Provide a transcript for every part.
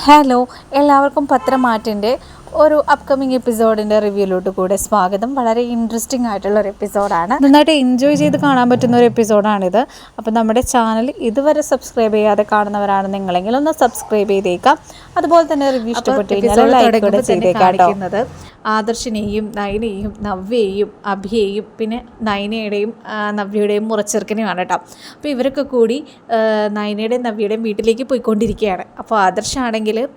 Hello എല്ലാവർക്കും പത്രമാറ്റിന്റെ ഒരു upcoming എപ്പിസോഡിന്റെ റിവ്യൂലോട്ട് കൂടെ സ്വാഗതം. വളരെ ഇൻട്രസ്റ്റിംഗ് ആയിട്ടുള്ള ഒരു എപ്പിസോഡാണ് നന്നായിട്ട് എൻജോയ് ചെയ്ത് കാണാൻ പറ്റുന്ന ഒരു എപ്പിസോഡാണിത് അപ്പോൾ നമ്മുടെ ചാനൽ ഇതുവരെ സബ്സ്ക്രൈബ് ചെയ്യാതെ കാണുന്നവരാണ് നിങ്ങളെങ്കിൽ ഒന്ന് സബ്സ്ക്രൈബ് ചെയ്തേക്കാം. അതുപോലെ തന്നെ റിവ്യൂ ഇഷ്ടപ്പെട്ടു കഴിഞ്ഞാൽ ലൈക്ക് കൂടെ ചെയ്തേക്കാം കേട്ടോ. ആദർശിനെയും നയനയെയും നവ്യയെയും അഭിയെയും പിന്നെ നയനയുടെയും നവ്യയുടെയും മുറച്ചെറുക്കനെയുമാണ് കേട്ടോ. അപ്പോൾ ഇവരൊക്കെ കൂടി നയനയുടെയും നവ്യയുടെയും വീട്ടിലേക്ക് പോയിക്കൊണ്ടിരിക്കുകയാണ്. അപ്പോൾ ആദർശാണെങ്കിൽ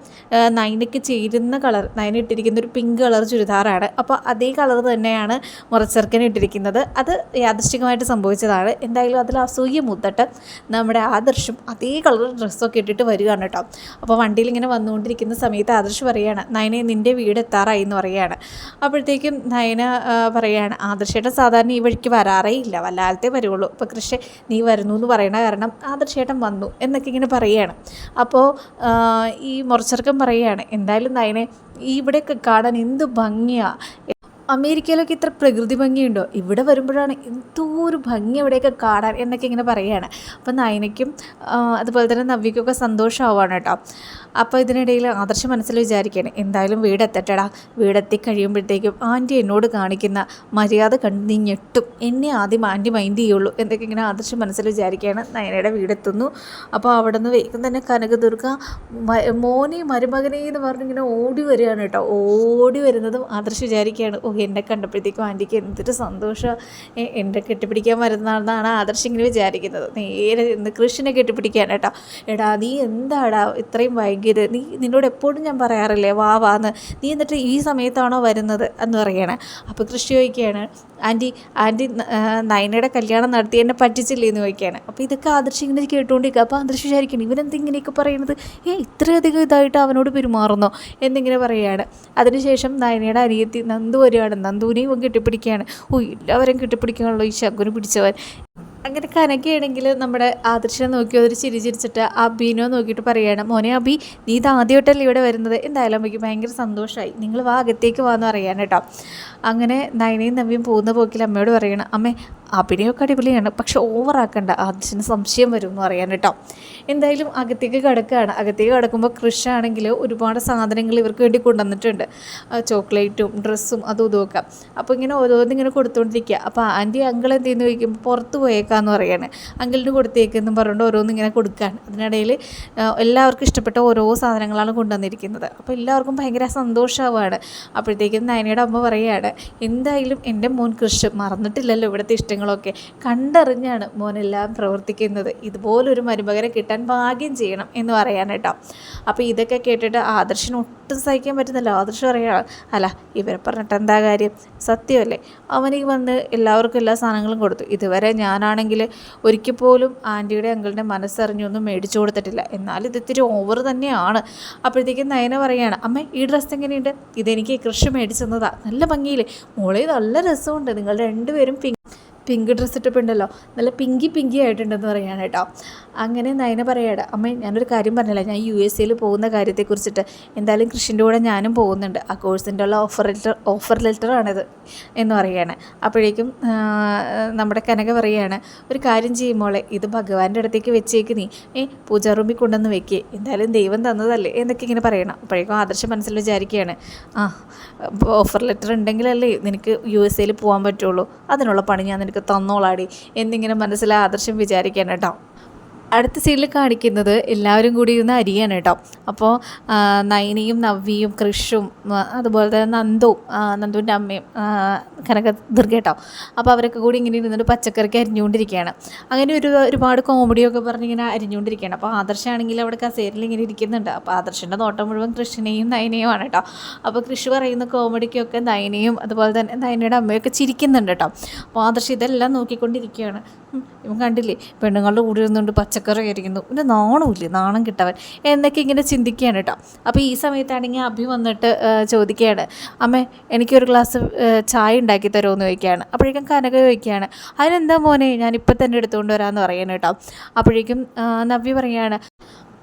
നയനയ്ക്ക് ചേരുന്ന കളർ നയന ഇട്ടിരിക്കുന്ന ഒരു പിങ്ക് കളർ ചുരിദാറാണ്. അപ്പോൾ അതേ കളർ തന്നെയാണ് മുറച്ചെറുക്കൻ ഇട്ടിരിക്കുന്നത്. അത് യാദൃശ്ചികമായിട്ട് സംഭവിച്ചതാണ്. എന്തായാലും അതിൽ അസൂയ മുത്തട്ട് നമ്മുടെ ആദർശും അതേ കളർ ഡ്രസ്സൊക്കെ ഇട്ടിട്ട് വരികയാണ് കേട്ടോ അപ്പോൾ വണ്ടിയിൽ ഇങ്ങനെ വന്നുകൊണ്ടിരിക്കുന്ന സമയത്ത് ആദർശ് പറയുകയാണ് നയനെ നിന്റെ വീട് എത്താറായി എന്ന് പറയുകയാണ് അപ്പോഴത്തേക്കും നയന പറയുകയാണ് ആദർശേട്ടൻ സാധാരണ ഈ വഴിക്ക് വരാറേ ഇല്ല. വല്ലാലത്തെ വരുള്ളൂ ഇപ്പോൾ കൃഷി നീ വരുന്നു എന്ന് പറയണ കാരണം ആദർശേട്ടൻ വന്നു എന്നൊക്കെ ഇങ്ങനെ പറയുകയാണ് അപ്പോൾ ഈ മുറച്ചെറുക്കൻ പറയുകയാണ് എന്തായാലും നയനെ ഇവിടെയൊക്കെ കാണാൻ എന്ത് ഭംഗിയാണ് അമേരിക്കയിലൊക്കെ ഇത്ര പ്രകൃതി ഭംഗിയുണ്ടോ? ഇവിടെ വരുമ്പോഴാണ് എന്തോ ഒരു ഭംഗി അവിടെയൊക്കെ കാണാൻ എന്നൊക്കെ ഇങ്ങനെ പറയുകയാണ്. അപ്പം നയനയ്ക്കും അതുപോലെ തന്നെ നവ്യക്കൊക്കെ സന്തോഷമാവാണ് കേട്ടോ. അപ്പോൾ ഇതിനിടയിൽ ആദർശം മനസ്സിൽ വിചാരിക്കുകയാണ് എന്തായാലും വീടെത്തട്ടടാ വീടെത്തി കഴിയുമ്പോഴത്തേക്കും ആന്റി എന്നോട് കാണിക്കുന്ന മര്യാദ കണ്ട് നീ ഞെട്ടും. എന്നെ ആദ്യം ആന്റി മൈൻഡ് ചെയ്യുള്ളൂ എന്നൊക്കെ ഇങ്ങനെ ആദർശം മനസ്സിൽ വിചാരിക്കുകയാണ്. നയനയുടെ വീടെത്തുന്നു അപ്പോൾ അവിടെ നിന്ന് വേഗം തന്നെ കനകദുർഗ മോനെ മരുമകനെ എന്ന് പറഞ്ഞിങ്ങനെ ഓടി വരികയാണ് കേട്ടോ. ഓടി വരുന്നതും ആദർശ് വിചാരിക്കുകയാണ്. ഓ എന്നെ കണ്ടപ്പോഴത്തേക്കും ആന്റിക്ക് എന്തൊരു സന്തോഷം. എന്റെ കെട്ടിപ്പിടിക്കാൻ വരുന്നതാണെന്നാണ് ആദർശ് ഇങ്ങനെ വിചാരിക്കുന്നത്. നേരെ ഇന്ന് കൃഷിനെ കെട്ടിപ്പിടിക്കാൻ കേട്ടോ. എടാ നീ എന്താടാ ഇത്രയും വൈകിയത്? നീ നിന്നോട് എപ്പോഴും ഞാൻ പറയാറില്ലേ വാ വാന്ന് നീ എന്നിട്ട് ഈ സമയത്താണോ വരുന്നത് എന്ന് പറയണേ. അപ്പോൾ കൃഷി ചോദിക്കുകയാണ് ആന്റി ആന്റി നയനയുടെ കല്യാണം നടത്തി എന്നെ പറ്റിച്ചില്ലേ എന്ന് ചോദിക്കുകയാണ്. അപ്പോൾ ഇതൊക്കെ ആദർശ് ഇങ്ങനെ കേട്ടുകൊണ്ടിരിക്കുക അപ്പോൾ ആദർശ് വിചാരിക്കണം ഇവനെന്ത് ഇങ്ങനെയൊക്കെ പറയുന്നത് ഏ ഇത്രയധികം ഇതായിട്ട് അവനോട് പെരുമാറുന്നോ? എന്നിങ്ങനെ പറയുകയാണ് അതിനുശേഷം നയനയുടെ അനിയത്തി നന്ദു നന്ദുവിനെയും ഇവൻ കെട്ടിപ്പിടിക്കുകയാണ്. ഓ എല്ലാവരും കെട്ടിപ്പിടിക്കാണല്ലോ ഈ ശകുന് പിടിച്ചവൻ. അങ്ങനെ കനകയാണെങ്കിൽ നമ്മുടെ ആദർശനെ നോക്കി ഒരു ചിരി ചിരിച്ചിട്ട് അബീനോ നോക്കിയിട്ട് പറയുകയാണ് മോനെ അബി നീ ഇത് ആദ്യമായിട്ടല്ലേ ഇവിടെ വരുന്നത്? എന്തായാലും അമ്മയ്ക്ക് ഭയങ്കര സന്തോഷമായി നിങ്ങൾ വാ അകത്തേക്ക് വാന്ന് പറയാൻ കേട്ടോ. അങ്ങനെ നയനയും നവ്യം പോകുന്ന പോക്കിൽ അമ്മയോട് പറയണം അമ്മേ അഭിനയമൊക്കെ അടിപൊളിയാണ്. പക്ഷെ ഓവറാക്കണ്ട ആദർശന് സംശയം വരും എന്ന് പറയാൻ കേട്ടോ. എന്തായാലും അകത്തേക്ക് കിടക്കുകയാണ് അകത്തേക്ക് കിടക്കുമ്പോൾ കൃഷ് ആണെങ്കിൽ ഒരുപാട് സാധനങ്ങൾ ഇവർക്ക് വേണ്ടി കൊണ്ടുവന്നിട്ടുണ്ട്. ചോക്ലേറ്റും ഡ്രസ്സും അതും ഇതുമൊക്കെ അപ്പോൾ ഇങ്ങനെ ഓരോന്നിങ്ങനെ കൊടുത്തുകൊണ്ടിരിക്കുക അപ്പോൾ ആന്റി അങ്കിൾ എന്ത് ചെയ്യുന്നു ചോദിക്കുമ്പോൾ പുറത്ത് പോയേക്കാന്ന് പറയാണ്. അങ്കിളിന് കൊടുത്തേക്കെന്ന് പറഞ്ഞുകൊണ്ട് ഓരോന്ന് ഇങ്ങനെ കൊടുക്കുകയാണ് അതിനിടയിൽ എല്ലാവർക്കും ഇഷ്ടപ്പെട്ട ഓരോ സാധനങ്ങളാണ് കൊണ്ടുവന്നിരിക്കുന്നത്. അപ്പോൾ എല്ലാവർക്കും ഭയങ്കര സന്തോഷമാവുകയാണ് അപ്പോഴത്തേക്കും നയനയുടെ അമ്മ പറയുകയാണ് എന്തായാലും എന്റെ മോൻ കൃഷി മറന്നിട്ടില്ലല്ലോ. ഇവിടുത്തെ ഇഷ്ടങ്ങളൊക്കെ കണ്ടറിഞ്ഞാണ് മോനെല്ലാം പ്രവർത്തിക്കുന്നത്. ഇതുപോലൊരു മരുമകനെ കിട്ടാൻ ഭാഗ്യം ചെയ്യണം എന്ന് പറയാൻ കേട്ടോ അപ്പോൾ ഇതൊക്കെ കേട്ടിട്ട് ആദർശൻ ഒട്ടും സഹിക്കാൻ പറ്റുന്നില്ല. ആദർശം അറിയാം അല്ല ഇവരെ പറഞ്ഞിട്ട് എന്താ കാര്യം? സത്യമല്ലേ? അവനിക്ക് വന്ന് എല്ലാവർക്കും എല്ലാ സാധനങ്ങളും കൊടുത്തു. ഇതുവരെ ഞാനാണെങ്കിൽ ഒരിക്കൽ പോലും ആന്റിയുടെ അങ്കിളിന്റെ മനസ്സറിഞ്ഞൊന്നും മേടിച്ചു കൊടുത്തിട്ടില്ല. എന്നാൽ ഇത് ഇത്തിരി ഓവർ തന്നെയാണ്. അപ്പോഴത്തേക്കും നയന പറയാണ് അമ്മ ഈ ഡ്രസ്സ് എങ്ങനെയുണ്ട്? ഇതെനിക്ക് കൃഷി മേടിച്ചു തന്നതാ. നല്ല ഭംഗിയില്ലേ? മോളെ നല്ല രസമുണ്ട്. നിങ്ങൾ രണ്ടുപേരും പിങ്ക് ഡ്രസ്സ് ഉണ്ടല്ലോ നല്ല പിങ്കി പിങ്കി ആയിട്ടുണ്ടെന്ന് പറയാണ് കേട്ടോ. അങ്ങനെ നയന പറയാണ് അമ്മ ഞാനൊരു കാര്യം പറഞ്ഞില്ല? ഞാൻ യു എസ് എയിൽ പോകുന്ന കാര്യത്തെക്കുറിച്ചിട്ട്. എന്തായാലും കൃഷിന്റെ കൂടെ ഞാനും പോകുന്നുണ്ട്. ആ കോഴ്സിന്റെ ഉള്ള ഓഫർ ലെറ്റർ ഓഫർ ലെറ്ററാണിത് എന്ന് പറയാണ്. അപ്പോഴേക്കും നമ്മുടെ കനക പറയാണ് ഒരു കാര്യം ചെയ്യുമ്പോളെ ഇത് ഭഗവാന്റെ അടുത്തേക്ക് വെച്ചേക്ക് നീ. ഏ പൂജാ റൂമിൽ കൊണ്ടുവന്ന് വെക്കേ. എന്തായാലും ദൈവം തന്നതല്ലേ? എന്നൊക്കെ ഇങ്ങനെ പറയണം. അപ്പോഴേക്കും ആദർശം മനസ്സിൽ വിചാരിക്കുകയാണ് ആ ഓഫർ ലെറ്റർ ഉണ്ടെങ്കിലല്ലേ നിനക്ക് യു എസ് എയിൽ പോകാൻ പറ്റുള്ളൂ. അതിനുള്ള പണി ഞാൻ നിനക്ക് തന്നോളാടി എന്നിങ്ങനെ മനസ്സിലെ ആദർശം വിചാരിക്കാൻ കേട്ടോ അടുത്ത സീനിൽ കാണിക്കുന്നത് എല്ലാവരും കൂടി ഇരുന്ന് അരിയാണ് കേട്ടോ. അപ്പോൾ നയനിയും നവ്യയും കൃഷും അതുപോലെ തന്നെ നന്ദുവും നന്ദുവിന്റെ അമ്മയും കനക ദുർഗ കേട്ടോ. അപ്പോൾ അവരൊക്കെ കൂടി ഇങ്ങനെ ഇരുന്നിട്ട് പച്ചക്കറിക്ക് അരിഞ്ഞുകൊണ്ടിരിക്കുകയാണ്. അങ്ങനെ ഒരു ഒരുപാട് കോമഡിയൊക്കെ പറഞ്ഞ് ഇങ്ങനെ അരിഞ്ഞുകൊണ്ടിരിക്കുകയാണ്. അപ്പോൾ ആദർശാണെങ്കിൽ അവിടെ കസേരയിൽ ഇങ്ങനെ ഇരിക്കുന്നുണ്ട്. അപ്പോൾ ആദർശന്റെ നോട്ടം മുഴുവൻ കൃഷ്ണനെയും ആണ് കേട്ടോ. അപ്പോൾ കൃഷി പറയുന്ന കോമഡിക്കൊക്കെ നയനയും അതുപോലെ തന്നെ നയനയുടെ അമ്മയൊക്കെ ചിരിക്കുന്നുണ്ട് കേട്ടോ. അപ്പോൾ ആദർശ് ഇതെല്ലാം നോക്കിക്കൊണ്ടിരിക്കുകയാണ്. ഇവൻ കണ്ടില്ലേ? പെണ്ണുങ്ങളുടെ കൂടെ ഇരുന്നുകൊണ്ട് പച്ചക്കറി ആയിരിക്കുന്നു പിന്നെ നാണമില്ലേ? നാണം കിട്ടവൻ. എന്നൊക്കെ ഇങ്ങനെ ചിന്തിക്കുകയാണ് കേട്ടോ. അപ്പോൾ ഈ സമയത്താണെങ്കിൽ അഭി വന്നിട്ട് ചോദിക്കുകയാണ് അമ്മേ എനിക്കൊരു ഗ്ലാസ് ചായ ഉണ്ടാക്കി തരുമോ എന്ന് ചോദിക്കുകയാണ്. അപ്പോഴേക്കും കനക ചോദിക്കുകയാണ് അതിനെന്താ മോനെ? ഇപ്പം തന്നെ എടുത്തുകൊണ്ട് വരാമെന്ന് പറയണം കേട്ടോ. അപ്പോഴേക്കും നവ്യ പറയുകയാണ്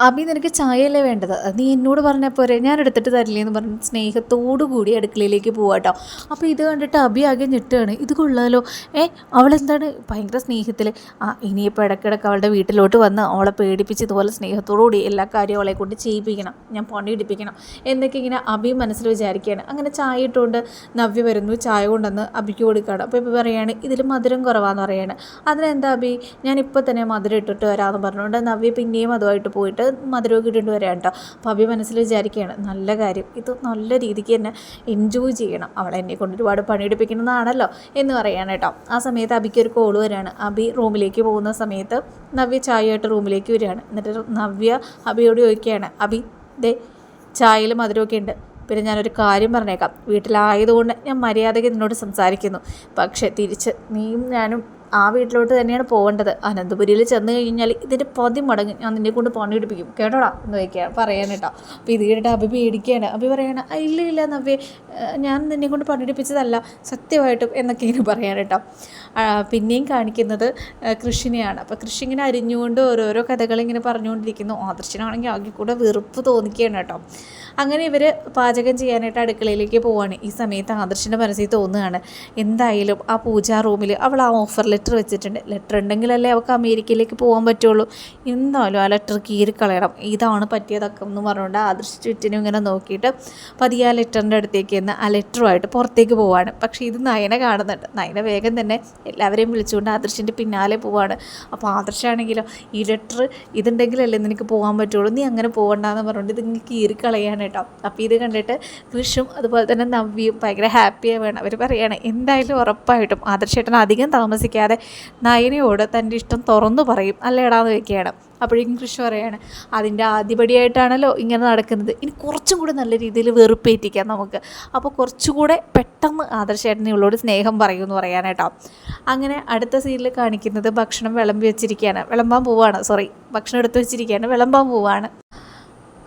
അബി നിനക്ക് ചായയല്ലേ വേണ്ടത്? നീ എന്നോട് പറഞ്ഞാൽ പോരെ. ഞാൻ എടുത്തിട്ട് തരില്ലേ എന്ന് പറഞ്ഞ് സ്നേഹത്തോടു കൂടി അടുക്കളയിലേക്ക് പോവാട്ടോ അപ്പോൾ ഇത് കണ്ടിട്ട് അബി ആകെ ഞെട്ടുകയാണ്. ഇത് കൊള്ളാലോ. ഏ അവളെന്താണ് ഭയങ്കര സ്നേഹത്തിൽ ആ ഇനിയിപ്പോൾ ഇടയ്ക്കിടയ്ക്ക് അവളുടെ വീട്ടിലോട്ട് വന്ന് അവളെ പേടിപ്പിച്ച് ഇതുപോലെ സ്നേഹത്തോടു കൂടി എല്ലാ കാര്യവും അവളെ കൊണ്ട് ചെയ്യിപ്പിക്കണം. ഞാൻ പണി ഇടിപ്പിക്കണം എന്നൊക്കെ ഇങ്ങനെ അബി മനസ്സിൽ വിചാരിക്കുകയാണ്. അങ്ങനെ ചായ ഇട്ടുകൊണ്ട് നവ്യ വരുന്നു. ചായ കൊണ്ടുവന്ന് അബിക്ക് കൊടുക്കുകയാണ് അപ്പോൾ ഇപ്പോൾ പറയുകയാണ് ഇതിൽ മധുരം കുറവാന്ന് പറയുകയാണ് അതിനെന്താ അബി? ഞാനിപ്പോൾ തന്നെ മധുരം ഇട്ടിട്ട് വരാമെന്ന് പറഞ്ഞുകൊണ്ട് നവ്യ പിന്നെയും അതുമായിട്ട് പോയിട്ട് മധുരമൊക്കെ ഇട്ടിട്ട് വരാം കേട്ടോ. അപ്പോൾ അബി മനസ്സിൽ വിചാരിക്കുകയാണ് നല്ല കാര്യം. ഇത് നല്ല രീതിക്ക് തന്നെ എൻജോയ് ചെയ്യണം. അവളെ എന്നെ കൊണ്ട് ഒരുപാട് പണിയെടുപ്പിക്കുന്നതാണല്ലോ എന്ന് പറയാണ് കേട്ടോ. ആ സമയത്ത് അബിക്ക് ഒരു കോൾ വരാണ്. അബി റൂമിലേക്ക് പോകുന്ന സമയത്ത് നവ്യ ചായയായിട്ട് റൂമിലേക്ക് വരികയാണ്. എന്നിട്ട് നവ്യ അബിയോട് ചോദിക്കുകയാണ് അബി ദേ ചായയിൽ മധുരമൊക്കെ ഉണ്ട്. പിന്നെ ഞാനൊരു കാര്യം പറഞ്ഞേക്കാം. വീട്ടിലായതുകൊണ്ട് ഞാൻ മര്യാദയ്ക്ക് നിന്നോട് സംസാരിക്കുന്നു. പക്ഷേ തിരിച്ച് നീയും ഞാനും ആ വീട്ടിലോട്ട് തന്നെയാണ് പോകേണ്ടത്. അനന്തപുരിയിൽ ചെന്ന് കഴിഞ്ഞാൽ ഇതിന്റെ പതി മടങ്ങ് ഞാൻ നിന്നെ കൊണ്ട് പണി എടുപ്പിക്കും കേട്ടോടാ? എന്ന് വയ്ക്കുക പറയാൻ കേട്ടോ. അപ്പോൾ ഇത് കേട്ടിട്ട് അഭി പേടിക്കുകയാണ് അഭി പറയാണ് "ആ, ഇല്ല ഇല്ല നവ്യ. ഞാൻ നിന്നെ കൊണ്ട് പണിയെടുപ്പിച്ചതല്ല സത്യമായിട്ടും എന്നൊക്കെയാണ് ഇങ്ങനെ പറയാൻ കേട്ടോ. പിന്നെയും കാണിക്കുന്നത് കൃഷിനെയാണ്. അപ്പോൾ കൃഷി ഇങ്ങനെ അരിഞ്ഞുകൊണ്ട് ഓരോരോ കഥകളിങ്ങനെ പറഞ്ഞുകൊണ്ടിരിക്കുന്നു. ആദർശനാണെങ്കിൽ ആകെ കൂടെ വെറുപ്പ് തോന്നിക്കുകയാണ് കേട്ടോ. അങ്ങനെ ഇവർ പാചകം ചെയ്യാനായിട്ട് അടുക്കളയിലേക്ക് പോവാണ്. ഈ സമയത്ത് ആദർശിന്റെ മനസ്സിൽ തോന്നുകയാണ് എന്തായാലും ആ പൂജാ റൂമിൽ അവൾ ആ ഓഫർ ലെറ്റർ വെച്ചിട്ടുണ്ട്. ലെറ്റർ ഉണ്ടെങ്കിലല്ലേ അവൾക്ക് അമേരിക്കയിലേക്ക് പോകാൻ പറ്റുള്ളൂ. എന്തായാലും ആ ലെറ്റർ കീറിക്കളയണം ഇതാണ് പറ്റിയതൊക്കെ എന്ന് പറഞ്ഞുകൊണ്ട് ആദർശ് ചുറ്റിനും ഇങ്ങനെ നോക്കിയിട്ട് പതിയെ ആ ലെറ്ററിന്റെ അടുത്തേക്ക് നിന്ന് ആ ലെറ്ററുമായിട്ട് പുറത്തേക്ക് പോവാണ്. പക്ഷേ ഇത് നയന കാണുന്നുണ്ട്. നയന വേഗം തന്നെ എല്ലാവരെയും വിളിച്ചുകൊണ്ട് ആദർശിന്റെ പിന്നാലെ പോവാണ്. അപ്പോൾ ആദർശാണെങ്കിലോ ഈ ലെറ്റർ ഇതുണ്ടെങ്കിലല്ലേ നിനക്ക് പോകാൻ പറ്റുള്ളൂ. നീ അങ്ങനെ പോകണ്ടെന്ന് പറഞ്ഞുകൊണ്ട് ഇതിങ്ങനെ കീറിക്കളയാണ് കേട്ടോ. അപ്പോൾ ഇത് കണ്ടിട്ട് കൃഷും അതുപോലെ തന്നെ നവ്യയും ഭയങ്കര ഹാപ്പിയാവുകയാണ് അവർ പറയുകയാണ് എന്തായാലും ഉറപ്പായിട്ടും ആദർശേട്ടൻ അധികം താമസിക്കാതെ നയനയോട് തന്റെ ഇഷ്ടം തുറന്നു പറയും. അല്ലേടാന്ന് വെക്കുകയാണ് അപ്പോഴേക്കും കൃഷി പറയാണ് അതിന്റെ ആദ്യപടിയായിട്ടാണല്ലോ ഇങ്ങനെ നടക്കുന്നത്. ഇനി കുറച്ചും കൂടി നല്ല രീതിയിൽ വെറുപ്പേറ്റിക്കാം നമുക്ക്. അപ്പോൾ കുറച്ചുകൂടെ പെട്ടെന്ന് ആദർശേട്ടനെ ഉള്ളോട് സ്നേഹം പറയുമെന്ന് പറയാനായിട്ടോ അങ്ങനെ അടുത്ത സീനിൽ കാണിക്കുന്നത് ഭക്ഷണം വിളമ്പി വെച്ചിരിക്കുകയാണ്. വിളമ്പാൻ പോവാണ്. സോറി ഭക്ഷണം എടുത്ത് വെച്ചിരിക്കുകയാണ്. വിളമ്പാൻ പോവാണ്.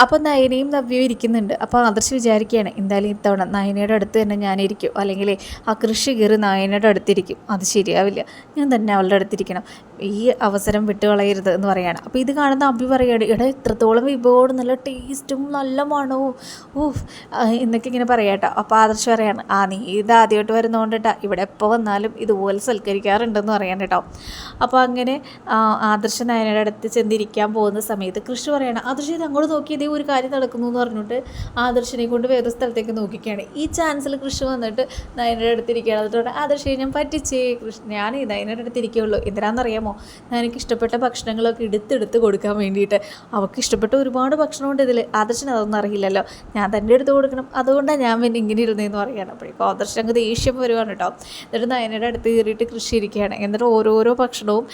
അപ്പോൾ നയനയും നവ്യയും ഇരിക്കുന്നുണ്ട്. അപ്പോൾ ആദർശ് വിചാരിക്കുകയാണ് എന്തായാലും ഇത്തവണ നയനയുടെ അടുത്ത് തന്നെ ഞാനിരിക്കും. അല്ലെങ്കിൽ ആ കൃഷി കയറി നയനയുടെ അടുത്തിരിക്കും. അത് ശരിയാവില്ല. ഞാൻ തന്നെ അവളുടെ അടുത്തിരിക്കണം ഈ അവസരം വിട്ടുകളയരുത് എന്ന് പറയാണ്. അപ്പോൾ ഇത് കാണുന്ന അഭി പറയുകയാണ് ഇവിടെ ഇത്രത്തോളം വിഭവോട് നല്ല ടേസ്റ്റും നല്ല മണവും. ഊഫ് എന്നൊക്കെ ഇങ്ങനെ പറയാട്ടോ. അപ്പോൾ ആദർശ് പറയാണ് ആ നീ ഇത് ആദ്യമായിട്ട് വരുന്നതുകൊണ്ടിട്ടാ ഇവിടെ എപ്പോൾ വന്നാലും ഇതുപോലെ സൽക്കരിക്കാറുണ്ടെന്ന് പറയാൻ കേട്ടോ അപ്പോൾ അങ്ങനെ ആദർശ് നയനയുടെ അടുത്ത് ചെന്നിരിക്കാൻ പോകുന്ന സമയത്ത് കൃഷി പറയാണ് ആദർശ് ഇത് അങ്ങോട്ട് നോക്കി ഇതേ ഒരു കാര്യം നടക്കുന്നു എന്ന് പറഞ്ഞിട്ട് ആദർശനെ കൊണ്ട് വേറെ സ്ഥലത്തേക്ക് നോക്കിക്കുകയാണ് ഈ ചാൻസിൽ കൃഷ്ണ വന്നിട്ട് നയനയുടെ അടുത്തിരിക്കുകയാണ്. എന്നിട്ട് പറഞ്ഞു, ആദർശേ ഞാൻ പറ്റിച്ചേ കൃഷ്ണ ഞാൻ ഈ നയനയുടെ അടുത്തിരിക്കുകയുള്ളൂ. എന്തിനാണെന്നറിയാമോ? ഞാൻ എനിക്ക് ഇഷ്ടപ്പെട്ട ഭക്ഷണങ്ങളൊക്കെ എടുത്തെടുത്ത് കൊടുക്കാൻ വേണ്ടിയിട്ട്. അവൾക്ക് ഇഷ്ടപ്പെട്ട ഒരുപാട് ഭക്ഷണമുണ്ട് ഇതിൽ ആദർശന് അതൊന്നും അറിയില്ലല്ലോ. ഞാൻ തന്റെ അടുത്ത് കൊടുക്കണം. അതുകൊണ്ടാണ് ഞാൻ പിന്നെ ഇങ്ങനെ ഇരുന്നതെന്ന് പറയുകയാണ്. അപ്പോഴേക്കും ആദർശൻ അങ്ങ് ദേഷ്യം വരുവാണ് കേട്ടോ എന്നിട്ട് നയനയുടെ അടുത്ത് കയറിയിട്ട് കൃഷി ഇരിക്കുകയാണ്. എന്നിട്ട് ഓരോരോ ഭക്ഷണവും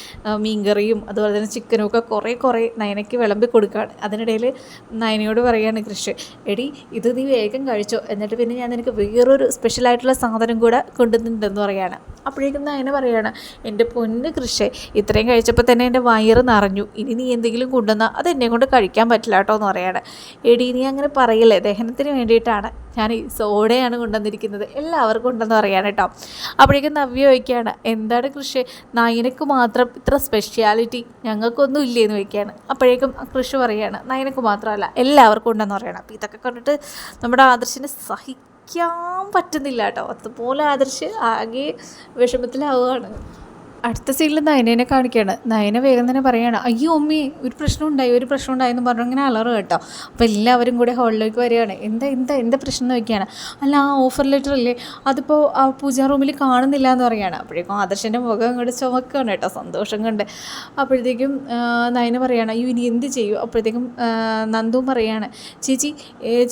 മീൻകറിയും അതുപോലെ തന്നെ ചിക്കനും ഒക്കെ കുറേ കുറേ നയനയ്ക്ക് വിളമ്പി കൊടുക്കുകയാണ് അതിനിടയിൽ നയനയോട് പറയുകയാണ് കൃഷി എടി ഇത് നീ വേഗം കഴിച്ചോ. എന്നിട്ട് പിന്നെ ഞാൻ നിനക്ക് വേറൊരു സ്പെഷ്യലായിട്ടുള്ള സാധനം കൂടെ കൊണ്ടുവന്നിട്ടുണ്ടെന്ന് പറയുകയാണ്. അപ്പോഴേക്കും നയന പറയുകയാണ് എന്റെ പൊന്ന് കൃഷി ഇത്രയും കഴിച്ചപ്പോൾ തന്നെ എന്റെ വയറ് നിറഞ്ഞു. ഇനി നീ എന്തെങ്കിലും കൊണ്ടുവന്നാൽ അത് എന്നെ കൊണ്ട് കഴിക്കാൻ പറ്റില്ല കേട്ടോ എന്ന് പറയാണ് എടി നീ അങ്ങനെ പറയില്ലേ? ദഹനത്തിന് വേണ്ടിയിട്ടാണ്. ഞാൻ ഈ സോഡയാണ് കൊണ്ടുവന്നിരിക്കുന്നത് എല്ലാവർക്കും ഉണ്ടെന്ന് പറയാൻ കേട്ടോ. അപ്പോഴേക്കും നവ്യ ചോദിക്കുകയാണ് എന്താണ് കൃഷി? നയനക്ക് മാത്രം ഇത്ര സ്പെഷ്യാലിറ്റി ഞങ്ങൾക്കൊന്നും ഇല്ലേന്ന് ചോദിക്കുകയാണ്. അപ്പോഴേക്കും കൃഷി പറയുകയാണ് നയനക്ക് മാത്രമല്ല എല്ലാവർക്കും ഉണ്ടെന്ന് പറയണം. അപ്പോൾ ഇതൊക്കെ കണ്ടിട്ട് നമ്മുടെ ആദർശിനെ സഹിക്കാൻ പറ്റുന്നില്ല കേട്ടോ. അതുപോലെ ആദർശ് ആകെ വിഷമത്തിലാവുകയാണ്. അടുത്ത സീനിൽ നയനേനെ കാണിക്കുകയാണ്. നയന വേഗം തന്നെ പറയുകയാണ് അയ്യോ അമ്മി ഒരു പ്രശ്നം ഉണ്ടായി ഒരു പ്രശ്നം ഉണ്ടായി എന്ന് പറഞ്ഞു ഇങ്ങനെ അലറ് കേട്ടോ. അപ്പോൾ എല്ലാവരും കൂടെ ഹോളിലേക്ക് വരികയാണ്. എന്താ എന്താ എന്താ പ്രശ്നം? നോക്കിയാണ് അല്ല ആ ഓഫർ ലെറ്റർ അല്ലേ? അതിപ്പോൾ ആ പൂജാ റൂമിൽ കാണുന്നില്ല എന്ന് പറയുകയാണ്. അപ്പോഴേക്കും ആദർശന്റെ മുഖം അങ്ങോട്ട് ചുമക്കുകയാണ് കേട്ടോ സന്തോഷം കണ്ട്. അപ്പോഴത്തേക്കും നയന പറയുകയാണ് അയ്യോ ഇനി എന്ത് ചെയ്യും? അപ്പോഴത്തേക്കും നന്ദുവും പറയുകയാണ് ചേച്ചി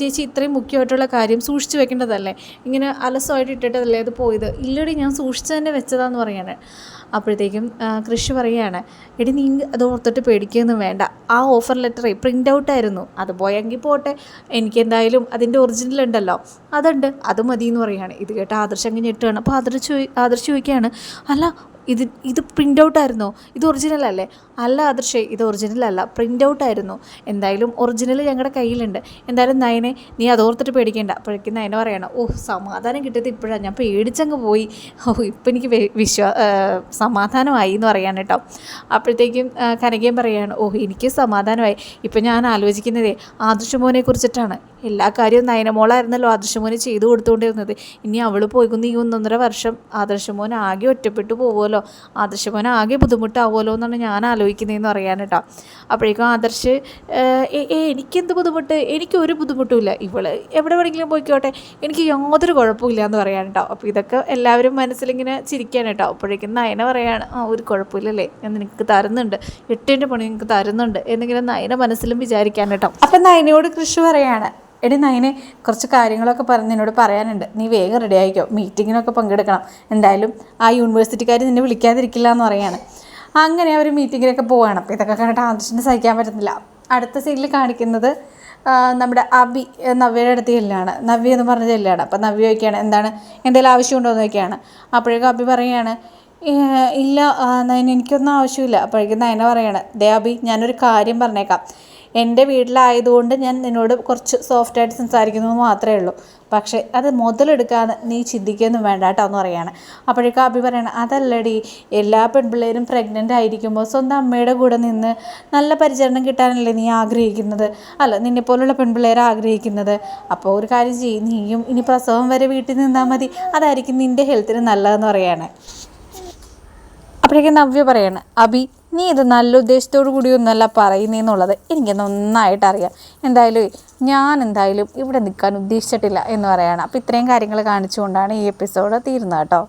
ചേച്ചി ഇത്രയും മുഖ്യമായിട്ടുള്ള കാര്യം സൂക്ഷിച്ചു വെക്കേണ്ടതല്ലേ? ഇങ്ങനെ അലസമായിട്ട് ഇട്ടിട്ടതല്ലേ അത് പോയത്? ഇല്ലടി ഞാൻ സൂക്ഷിച്ചു തന്നെ വെച്ചതാന്ന് പറയാണ്. അപ്പോഴത്തേക്കും കൃഷി പറയുകയാണ് എടി നീ അത് ഓർത്തിട്ട് പേടിക്കുകയൊന്നും വേണ്ട. ആ ഓഫർ ലെറ്ററേ പ്രിന്റ് ഔട്ട് ആയിരുന്നു. അത് പോയെങ്കിൽ പോട്ടെ. എനിക്ക് എന്തായാലും അതിന്റെ ഒറിജിനൽ ഉണ്ടല്ലോ. അതുണ്ട്. അത് മതി എന്ന് പറയുകയാണ്. ഇത് കേട്ട് ആദർശം ഞെട്ടുകയാണ്. അപ്പോൾ ആദർശ് ആദർശ് ചോദിക്കുകയാണ് അല്ല ഇത് ഇത് പ്രിന്റ് ഔട്ട് ആയിരുന്നോ? ഇത് ഒറിജിനൽ അല്ലേ? അല്ല ആദർശേ ഇത് ഒറിജിനൽ അല്ല. പ്രിന്റ് ഔട്ട് ആയിരുന്നു. എന്തായാലും ഒറിജിനൽ ഞങ്ങളുടെ കയ്യിലുണ്ട്. എന്തായാലും നയനെ നീ അതോർത്തിട്ട് പേടിക്കേണ്ട. അപ്പോഴേക്കും നയന പറയണം ഓ സമാധാനം കിട്ടിയത് ഇപ്പോഴാണ് ഞാൻ പേടിച്ചങ്ങ് പോയി. ഓ ഇപ്പം എനിക്ക് വിശ്വാ സമാധാനമായി എന്ന് പറയാൻ കേട്ടോ. അപ്പോഴത്തേക്കും കനകയും പറയാണ് ഓ എനിക്ക് സമാധാനമായി. ഇപ്പം ഞാൻ ആലോചിക്കുന്നതേ ആദർശമോനെ കുറിച്ചിട്ടാണ്. എല്ലാ കാര്യവും നയനമോളായിരുന്നല്ലോ ആദർശമോന് ചെയ്തു കൊടുത്തുകൊണ്ടിരുന്നത്. ഇനി അവൾ പോയിക്കുന്ന ഈ ഒന്നൊന്നര വർഷം ആദർശമോൻ ആകെ ഒറ്റപ്പെട്ടു പോകുമല്ലോ ആദർശമോൻ ആകെ ബുദ്ധിമുട്ടാവുമല്ലോ എന്നാണ് ഞാൻ ആലോചിക്കുന്നതെന്ന് പറയാൻ കേട്ടോ. അപ്പോഴേക്കും ആദർശ് എനിക്കെന്ത് ബുദ്ധിമുട്ട്? എനിക്ക് ഒരു ബുദ്ധിമുട്ടുമില്ല ഇവൾ എവിടെ വേണമെങ്കിലും പോയിക്കോട്ടെ. എനിക്ക് യാതൊരു കുഴപ്പമില്ല എന്ന് പറയാൻ കേട്ടോ. അപ്പോൾ ഇതൊക്കെ എല്ലാവരും മനസ്സിലിങ്ങനെ ചിരിക്കാൻ കേട്ടോ. അപ്പോഴേക്കും നയന പറയാണ് ആ ഒരു കുഴപ്പമില്ലല്ലേ? ഞാൻ നിനക്ക് തരുന്നുണ്ട്. എട്ടിന്റെ പണി നിനക്ക് തരുന്നുണ്ട്. എന്നിങ്ങനെ നയന മനസ്സിലും വിചാരിക്കാൻ കേട്ടോ. അപ്പം നയനയോട് കൃഷി പറയാണ് എടി നയനെ കുറച്ച് കാര്യങ്ങളൊക്കെ പറഞ്ഞ് എന്നോട് പറയാനുണ്ട്. നീ വേഗം റെഡി ആയിക്കോ. മീറ്റിങ്ങിനൊക്കെ പങ്കെടുക്കണം. എന്തായാലും ആ യൂണിവേഴ്സിറ്റിക്കാർ നിന്നെ വിളിക്കാതിരിക്കില്ല എന്ന് പറയാണ്. അങ്ങനെ അവർ മീറ്റിങ്ങിനൊക്കെ പോവാണ്. അപ്പോൾ ഇതൊക്കെ കണ്ടിട്ട് ആദർശിന് സഹിക്കാൻ പറ്റുന്നില്ല അടുത്ത സീനിൽ കാണിക്കുന്നത് നമ്മുടെ അബി നവ്യയുടെ അടുത്ത് ചെല്ലാണ്. നവ്യ എന്ന് പറഞ്ഞ ചെല്ലാണ്. അപ്പം നവ്യ ചോദിക്കുകയാണ് എന്താണ്? എന്തെങ്കിലും ആവശ്യമുണ്ടോ എന്ന് ചോദിക്കുകയാണ്. അപ്പോഴേക്കും അബി പറയുകയാണ് "ഏ, ഇല്ല നയന എനിക്കൊന്നും ആവശ്യമില്ല. അപ്പോഴേക്കും നയന പറയണേ ദേ അബി ഞാനൊരു കാര്യം പറഞ്ഞേക്കാം. എന്റെ വീട്ടിലായതുകൊണ്ട് ഞാൻ നിന്നോട് കുറച്ച് സോഫ്റ്റായിട്ട് സംസാരിക്കുന്നത് മാത്രമേ ഉള്ളൂ. പക്ഷേ അത് മുതലെടുക്കാതെ നീ ചിന്തിക്കുകയൊന്നും വേണ്ട കേട്ടോ എന്ന് പറയാണ്. അപ്പോഴേക്കും അഭി പറയണം അതല്ലടി എല്ലാ പെൺപിള്ളേരും പ്രഗ്നന്റ് ആയിരിക്കുമ്പോൾ സ്വന്തം അമ്മയുടെ കൂടെ നിന്ന് നല്ല പരിചരണം കിട്ടാനല്ലേ നീ ആഗ്രഹിക്കുന്നത്? അല്ല നിന്നെപ്പോലുള്ള പെൺപിള്ളേരെ ആഗ്രഹിക്കുന്നത്? അപ്പോൾ ഒരു കാര്യം ചെയ്യും നീയും ഇനി പ്രസവം വരെ വീട്ടിൽ നിന്നാൽ മതി. അതായിരിക്കും നിന്റെ ഹെൽത്തിന് നല്ലതെന്ന് പറയാണ്. അപ്പോഴേക്കും നവ്യ പറയാണ് അബി നീ ഇത് നല്ല ഉദ്ദേശത്തോടു കൂടിയൊന്നല്ല പറയുന്നതെന്നുള്ളത് എനിക്ക് നന്നായിട്ട് അറിയാം. എന്തായാലും ഞാൻ എന്തായാലും ഇവിടെ നിൽക്കാൻ ഉദ്ദേശിച്ചിട്ടില്ല എന്ന് പറയാണ്. അപ്പോൾ ഇത്രയും കാര്യങ്ങൾ കാണിച്ചുകൊണ്ടാണ് ഈ എപ്പിസോഡ് തീരുന്നത് കേട്ടോ.